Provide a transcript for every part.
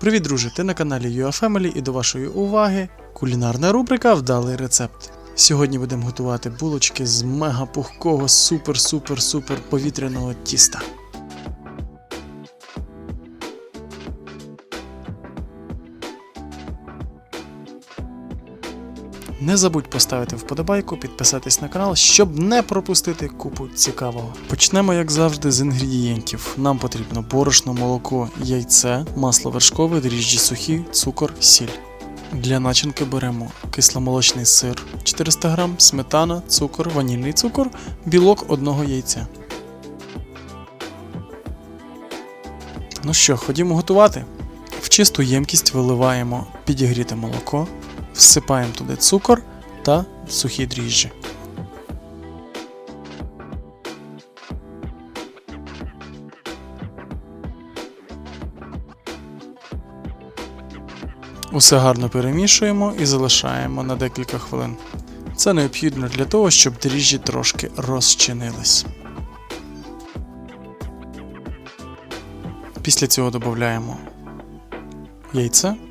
Привіт, друже! Ти на каналі UAFamily і до вашої уваги кулінарна рубрика Вдалий рецепт. Сьогодні будемо готувати булочки з мега пухкого супер-супер-супер повітряного тіста. Не забудь поставити вподобайку, підписатись на канал, щоб не пропустити купу цікавого. Почнемо, як завжди, з інгредієнтів. Нам потрібно борошно, молоко, яйце, масло вершкове, дріжджі сухі, цукор, сіль. Для начинки беремо кисломолочний сир 400 г, сметана, цукор, ванільний цукор, білок одного яйця. Ну що, ходімо готувати. В чисту ємкість виливаємо підігріте молоко, всипаємо туди цукор та сухі дріжджі. Усе гарно перемішуємо і залишаємо на декілька хвилин. Це необхідно для того, щоб дріжджі трошки розчинились. Після цього додаємо яйце.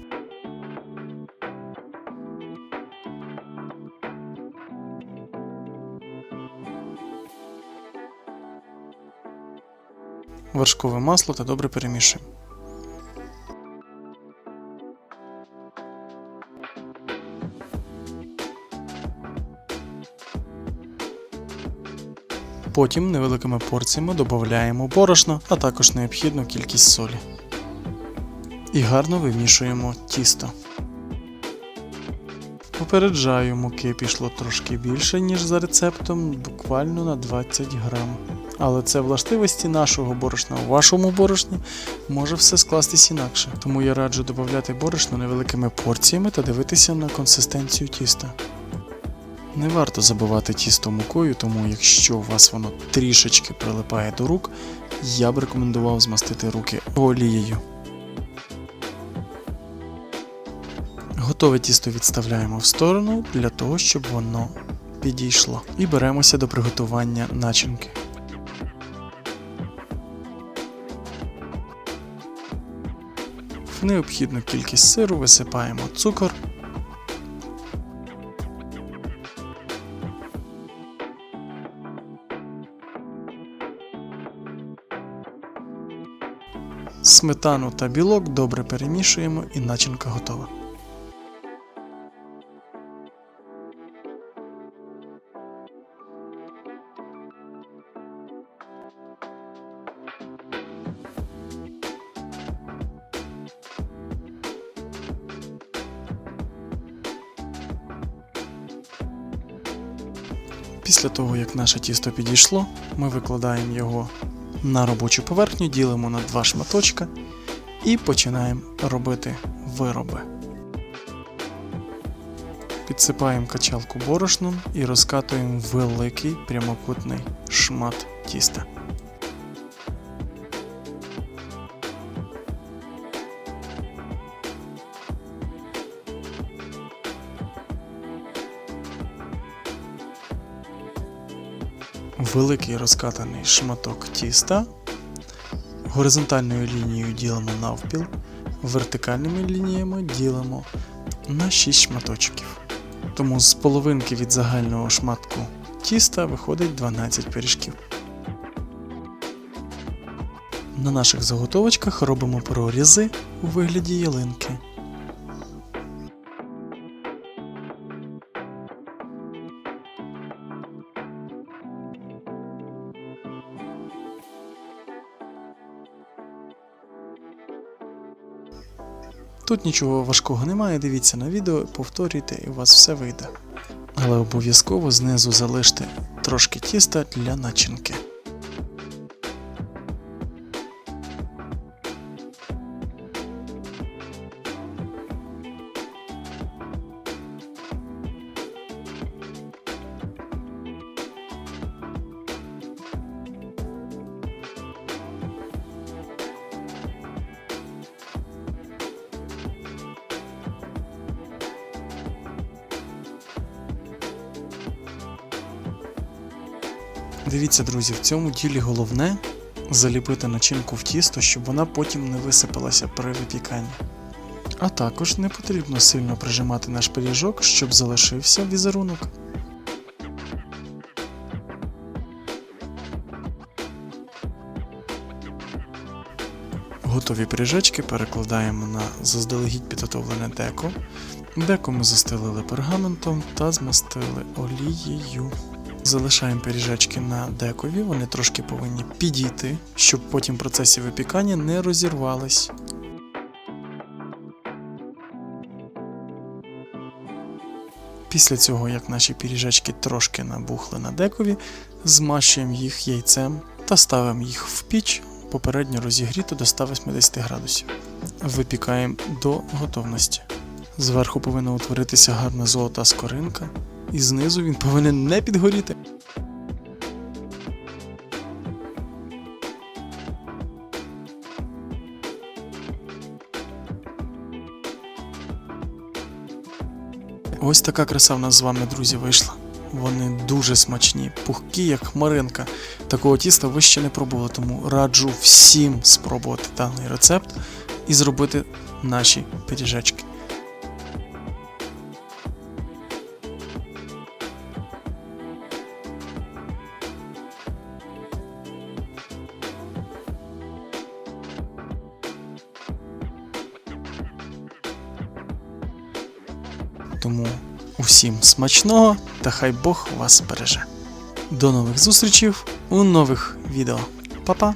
Вершкове масло та добре перемішуємо. Потім невеликими порціями додаємо борошно, а також необхідну кількість солі. І гарно вимішуємо тісто. Попереджаю, муки пішло трошки більше, ніж за рецептом, буквально на 20 грам. Але це властивості нашого борошна. У вашому борошні може все скластись інакше. Тому я раджу додати борошно невеликими порціями та дивитися на консистенцію тіста. Не варто забивати тісто мукою, тому якщо у вас воно трішечки прилипає до рук, я б рекомендував змастити руки олією. Готове тісто відставляємо в сторону для того, щоб воно підійшло. І беремося до приготування начинки. Необхідну кількість сиру висипаємо цукор. Сметану та білок добре перемішуємо і начинка готова. Після того, як наше тісто підійшло, ми викладаємо його на робочу поверхню, ділимо на два шматочка і починаємо робити вироби. Підсипаємо качалку борошном і розкатуємо великий прямокутний шмат тіста. Великий розкатаний шматок тіста. Горизонтальною лінією ділимо навпіл, вертикальними лініями ділимо на 6 шматочків. Тому з половинки від загального шматку тіста виходить 12 пиріжків. На наших заготовочках робимо прорізи у вигляді ялинки. Тут нічого важкого немає, дивіться на відео, повторюйте і у вас все вийде. Але обов'язково знизу залиште трошки тіста для начинки. Дивіться, друзі, в цьому ділі головне заліпити начинку в тісто, щоб вона потім не висипалася при випіканні. А також не потрібно сильно прижимати наш пиріжок, щоб залишився візерунок. Готові пиріжечки перекладаємо на заздалегідь підготовлене деко. Деко ми застелили пергаментом та змастили олією. Залишаємо пиріжечки на декові, вони трошки повинні підійти, щоб потім в процесі випікання не розірвались. Після цього, як наші пиріжечки трошки набухли на декові, змащуємо їх яйцем та ставимо їх в піч, попередньо розігріти до 180 градусів. Випікаємо до готовності. Зверху повинна утворитися гарна золота скоринка, і знизу він повинен не підгоріти. Ось така краса в нас з вами, друзі, вийшла. Вони дуже смачні, пухкі, як хмаринка. Такого тіста ви ще не пробували, тому раджу всім спробувати даний рецепт і зробити наші пиріжечки. Тому усім смачного та хай Бог вас береже. До нових зустрічей у нових відео. Па-па!